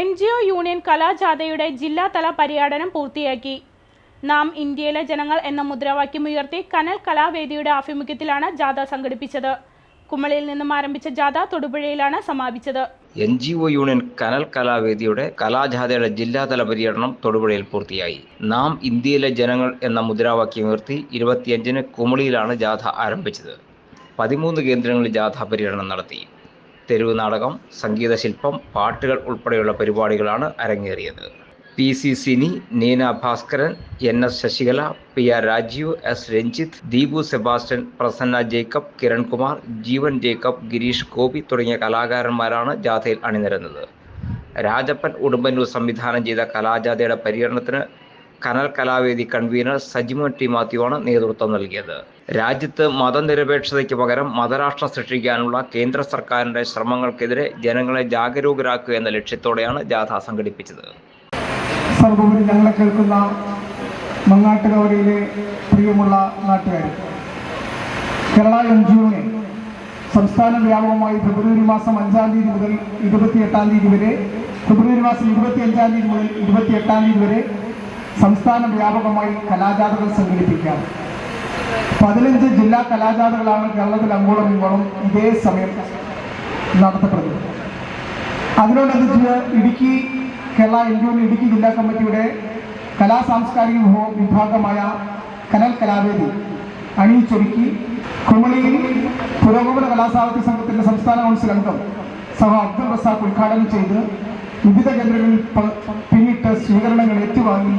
N G O union കലാജാഥയുടെ ജില്ലാതല പര്യടനം പൂർത്തിയാക്കി. നാം ഇന്ത്യയിലെ ജനങ്ങൾ എന്ന മുദ്രാവാക്യം ഉയർത്തി കനൽ കലാവേദിയുടെ ആഭിമുഖ്യത്തിലാണ് ജാഥ സംഘടിപ്പിച്ചത്. കുമളിയിൽ നിന്നും ആരംഭിച്ച ജാഥ തൊടുപുഴയിലാണ് സമാപിച്ചത്. എൻ ജി ഒ യൂണിയൻ കനൽ കലാവേദിയുടെ കലാജാഥയുടെ ജില്ലാതല പര്യടനം തൊടുപുഴയിൽ പൂർത്തിയായി. നാം ഇന്ത്യയിലെ ജനങ്ങൾ എന്ന മുദ്രാവാക്യം ഉയർത്തി ഇരുപത്തിയഞ്ചിന് കുമളിയിലാണ് ജാഥ ആരംഭിച്ചത്. പതിമൂന്ന് കേന്ദ്രങ്ങളിൽ ജാഥ പര്യടനം നടത്തി. തെരുവ് നാടകം സംഗീതശില്പം പാട്ടുകൾ ഉൾപ്പെടെയുള്ള പരിപാടികളാണ് അരങ്ങേറിയത്. P C Sini Neena Bhaskaran N S Sasikala P R Rajeev S Ranjith Deepu Sebastian Prasanna Jacob Kirankumar Jeevan Jacob Girish Gopi തുടങ്ങിയ കലാകാരന്മാരാണ് ജാഥയിൽ അണിനിരന്നത്. രാജപ്പൻ ഉടുമ്പന്നൂർ സംവിധാനം ചെയ്ത കലാജാഥയുടെ പര്യടനത്തിന് കനൽ കലാവേദി കൺവീനർ സജിമോൻ ടി മാത്യുവാണ് നേതൃത്വം നൽകിയത്. രാജ്യത്ത് മതനിരപേക്ഷതയ്ക്ക് പകരം മതരാഷ്ട്രം സൃഷ്ടിക്കാനുള്ള കേന്ദ്ര സർക്കാരിന്റെ ശ്രമങ്ങൾക്കെതിരെ ജനങ്ങളെ ജാഗരൂകരാക്കുക എന്ന ലക്ഷ്യത്തോടെയാണ് ജാഥ സംഘടിപ്പിച്ചത്. സർവോപരി ഞങ്ങളെ കേൾക്കുന്ന മങ്ങാട്ടുകവരയിലെ പ്രിയമുള്ള നാട്ടുകാർ കേരള എൻ സംസ്ഥാന വ്യാപകമായി ഫെബ്രുവരി മാസം അഞ്ചാം തീയതി മുതൽ ഇരുപത്തിയെട്ടാം തീയതി വരെ ഫെബ്രുവരി മാസം ഇരുപത്തിയഞ്ചാം തീയതി മുതൽ ഇരുപത്തിയെട്ടാം തീയതി വരെ സംസ്ഥാന വ്യാപകമായി കലാജാഥകൾ സംഘടിപ്പിക്കാം. പതിനഞ്ച് ജില്ലാ കലാജാഥകളാണ് കേരളത്തിൽ അങ്ങോളം ഇങ്ങോളം ഇതേ സമയം നടത്തപ്പെടുന്നത്. അതിനോടനുബന്ധിച്ച് ഇടുക്കി കേരള എൻജിഒ ഇടുക്കി ജില്ലാ കമ്മിറ്റിയുടെ കലാ സാംസ്കാരിക വിഭാഗമായ കനൽ കലാവേദി അണിയിച്ചൊരുക്കി കുമളിയിൽ പുരോഗമന കലാസാഹിത്യ സംഘത്തിന്റെ സംസ്ഥാന കൗൺസിൽ അംഗം സഹ അബ്ദുൾ റസാഖ് ഉദ്ഘാടനം ചെയ്ത് വിവിധ കേന്ദ്രങ്ങളിൽ പിന്നിട്ട് സ്വീകരണങ്ങൾ ഏറ്റുവാങ്ങി